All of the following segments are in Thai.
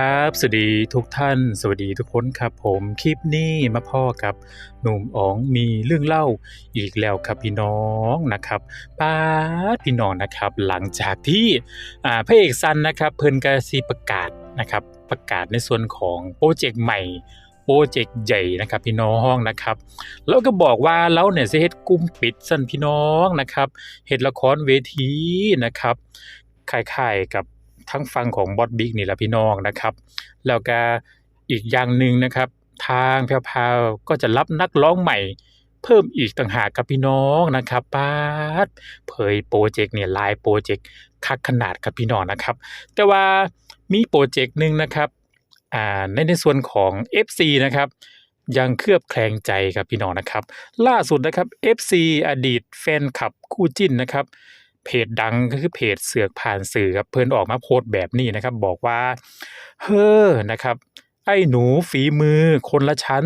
ครับสวัสดีทุกท่าน สวัสดีทุกคนครับผมคลิปนี้มาพ่อกับหนุ่มอ๋องมีเรื่องเล่าอีกแล้วครับพี่น้องนะครับป้าพี่น้องนะครับ หลังจากที่อ่าพระเอกซันนะครับ เพิ่นก็สิประกาศนะครับ ประกาศในส่วนของโปรเจกต์ใหม่โปรเจกต์ใหญ่นะครับพี่น้องนะครับ แล้วก็บอกว่าเราเนี่ยจะเฮ็ดกลุ่มปิดสั้นพี่น้องนะครับเฮ็ดละครเวทีนะครับคล้ายๆกับ ทั้งฟังของบอสบิ๊กนี่แหละพี่น้องนะครับ แล้วก็อีกอย่างหนึ่งนะครับ ทางแพรวก็จะรับนักร้องใหม่ เพิ่มอีกต่างหากครับพี่น้องนะครับป้าดเผยโปรเจกต์เนี่ยหลายโปรเจกต์คักขนาดครับพี่น้องนะครับ แต่ว่ามีโปรเจกต์หนึ่งนะครับอ่าในในส่วนของ FC นะครับยังเคลือบแคลงใจครับพี่น้องนะครับ ล่าสุดนะครับ FC อดีตแฟนคลับคู่จิ้นนะครับ เพจดังก็คือเพจเสือกผ่านสื่อครับเพิ่นออกมาโพสต์แบบนี้นะครับ บอกว่า เฮ้อนะครับ ไอ้หนูฝีมือคนละชั้น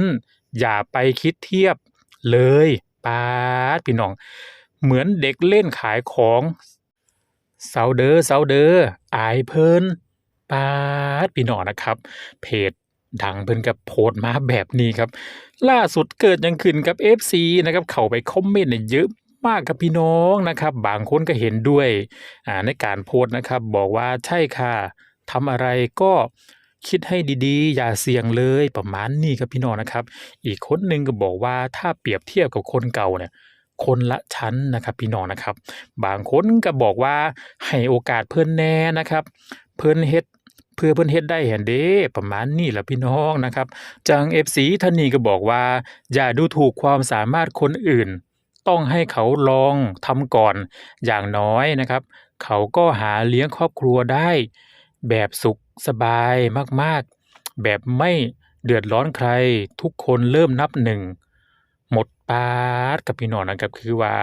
อย่าไปคิดเทียบเลยปาดพี่น้อง เหมือนเด็กเล่นขายของเซาเดอร์เซาเดอร์อายเพิ่นปาดพี่น้องนะครับ เพจดังเพิ่นก็โพสต์มาแบบนี้ครับ ล่าสุดเกิดยังขึ้นกับ FC นะครับ เข้าไปคอมเมนต์เนี่ยเยอะ มากครับพี่น้องนะครับ บางคนก็เห็นด้วยในการโพสต์นะครับ บอกว่าใช่ค่ะทำอะไรก็คิดให้ดีๆ อย่าเสี่ยงเลยประมาณนี้ครับพี่น้องนะครับ อีกคนหนึ่งก็บอกว่าถ้าเปรียบเทียบกับคนเก่าเนี่ยคนละชั้นนะครับพี่น้องนะครับ บางคนก็บอกว่าให้โอกาสเพิ่นแน่นะครับ เพิ่นเฮ็ดเพื่อเพิ่นเฮ็ดได้เห็นเด้ประมาณนี้แหละพี่น้องนะครับ จัง FC ท่านนี้ก็บอกว่า อย่าดูถูกความสามารถคนอื่น ต้องให้เขาลองทำก่อนอย่างน้อยนะครับ เขาก็หาเลี้ยงครอบครัวได้ แบบสุขสบายมากๆ แบบไม่เดือดร้อนใครทุกคนเริ่มนับหนึ่งหมดปาดกับพี่น้องนะครับคือว่า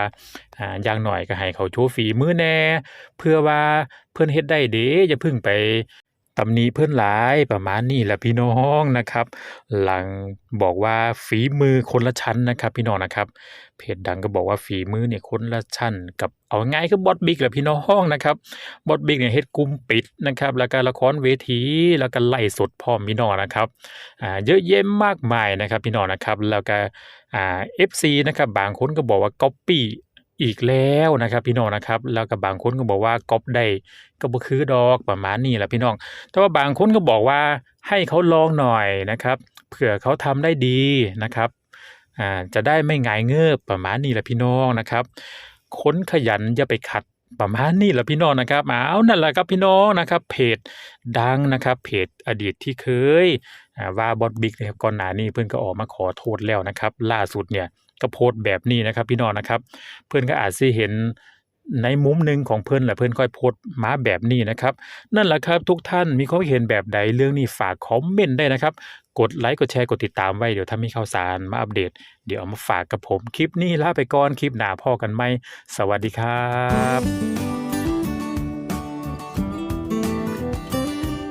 อ่าอย่างน้อยก็ให้เขาโชว์ฝีมือแน่ เพื่อว่าเพิ่อนเฮ็ดได้เด้อย่าพึ่งไป ตำหนิเพิ่อนหลายประมาณนี้แหละพี่น้องนะครับ หลังบอกว่าฝีมือคนละชั้นนะครับ พี่น้องนะครับ เพจดังก็บอกว่าฝีมือเนี่ยคนละชั้น กับเอาง่ายคือบอสบิ๊กแหละพี่น้องนะครับบอสบิ๊กเนี่ยเฮ็ดกลุ่มปิดนะครับ แล้วก็ละครเวทีแล้วก็ไล่สดพร้อมพี่น้องนะครับอ่าเยอะแยะมากมายนะครับ พี่น้องนะครับ แล้วก็อ่า FC นะครับบางคนก็บอกว่าก๊อปปี้ อีกแล้วนะครับ พี่น้องนะครับ แล้วก็บบางคนก็บอกว่าก๊อปได้ก็บ่คือดอกประมาณนี้แหละพี่น้อง แต่ว่าบางคนก็บอกว่าให้เขาลองหน่อยนะครับเผื่อเขาทำได้ดีนะครับอ่าจะได้ไม่หงายเงิบประมาณนี้แหละพี่น้องนะครับ ค้นขยันอย่าไปขัดประมาณนี้แหละพี่น้องนะครับเอานั่นแหละครับพี่น้องนะครับ เพจดังนะครับเพจอดีตที่เคยอ่าว่าบอสบิ๊กเนี่ยก่อนหน้านี้เพิ่อนก็ออกมาขอโทษแล้วนะครับ ล่าสุดเนี่ย ก็โพสต์แบบนี้นะครับ พี่น้องนะครับ เพื่อนก็อาจจะเห็นในมุมหนึ่งของเพื่อนแหละเพื่อนค่อยโพสต์มาแบบนี้นะครับ นั่นแหละครับทุกท่านมีความเห็นแบบใดเรื่องนี้ฝากคอมเมนต์ได้นะครับ กดไลค์กดแชร์กดติดตามไว้เดี๋ยวถ้ามีข่าวสารมาอัปเดต เดี๋ยวเอามาฝากกับผมคลิปนี้ลาไปก่อนคลิปหน้าพ่อกันไหมสวัสดีครับ